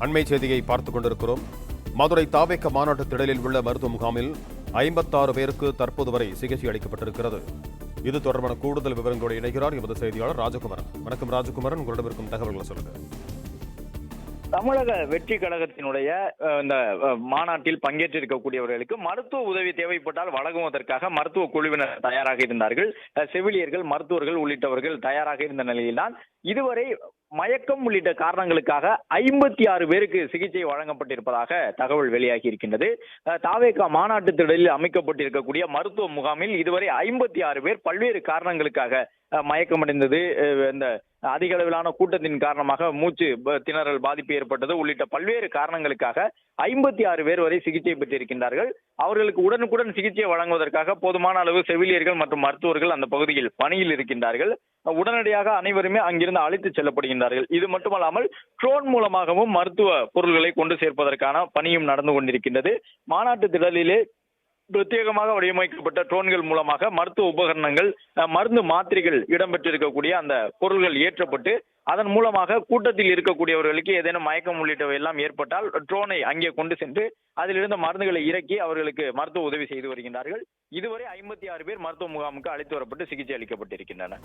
அண்மை செய்தியை பார்த்துக் கொண்டிருக்கிறோம். மதுரை தாவேக்க மாநாட்டு திடலில் உள்ள மருத்துவ முகாமில் ஐம்பத்தாறு பேருக்கு தற்போது வரை சிகிச்சை அளிக்கப்பட்டிருக்கிறது. இது தொடர்பான கூடுதல் விவரங்களோடு இணைகிறார் எமது செய்தியாளர் ராஜகுமாரன். வணக்கம் ராஜகுமாரன். உங்களிடம் இருக்கும் தகவல்களை சொல்லுங்க. தமிழக வெற்றி கழகத்தினுடைய இந்த மாநாட்டில் பங்கேற்றிருக்கக்கூடியவர்களுக்கு மருத்துவ உதவி தேவைப்பட்டால் வழங்குவதற்காக மருத்துவ குழுவினர் தயாராக இருந்தார்கள். அஹ், செவிலியர்கள் மருத்துவர்கள் உள்ளிட்டவர்கள் தயாராக இருந்த நிலையில்தான் இதுவரை மயக்கம் உள்ளிட்ட காரணங்களுக்காக ஐம்பத்தி ஆறு பேருக்கு சிகிச்சை வழங்கப்பட்டிருப்பதாக தகவல் வெளியாகி இருக்கின்றது. அஹ், தாவேகா மாநாட்டு திடலில் அமைக்கப்பட்டிருக்கக்கூடிய மருத்துவ முகாமில் இதுவரை ஐம்பத்தி ஆறு பேர் பல்வேறு காரணங்களுக்காக மயக்கமடைந்தது. இந்த அதிக அளவிலான கூட்டத்தின் காரணமாக மூச்சு திணறல் பாதிப்பு ஏற்பட்டது. உள்ளிட்ட பல்வேறு காரணங்களுக்காக ஐம்பத்தி ஆறு பேர் வரை சிகிச்சை பெற்றிருக்கின்றார்கள். அவர்களுக்கு உடனுக்குடன் சிகிச்சை வழங்குவதற்காக போதுமான அளவு செவிலியர்கள் மற்றும் மருத்துவர்கள் அந்த பகுதியில் பணியில் இருக்கின்றார்கள். உடனடியாக அனைவருமே அங்கிருந்து அழைத்து செல்லப்படுகின்றார்கள். இது மட்டுமல்லாமல் ட்ரோன் மூலமாகவும் மருத்துவ பொருள்களை கொண்டு சேர்ப்பதற்கான பணியும் நடந்து கொண்டிருக்கின்றது. மாநாட்டு திடலிலே பிரத்யேகமாக வடிவமைக்கப்பட்ட ட்ரோன்கள் மூலமாக மருத்துவ உபகரணங்கள் மருந்து மாத்திரைகள் இடம்பெற்றிருக்கக்கூடிய அந்த பொருள்கள் ஏற்றப்பட்டு அதன் மூலமாக கூட்டத்தில் இருக்கக்கூடியவர்களுக்கு ஏதேனும் மயக்கம் உள்ளிட்டவை எல்லாம் ஏற்பட்டால் ட்ரோனை அங்கே கொண்டு சென்று அதிலிருந்த மருந்துகளை இறக்கி அவர்களுக்கு மருத்துவ உதவி செய்து வருகின்றார்கள். இதுவரை ஐம்பத்தி ஆறு பேர் மருத்துவ முகாமுக்கு அழைத்து வரப்பட்டு சிகிச்சை அளிக்கப்பட்டிருக்கின்றனர்.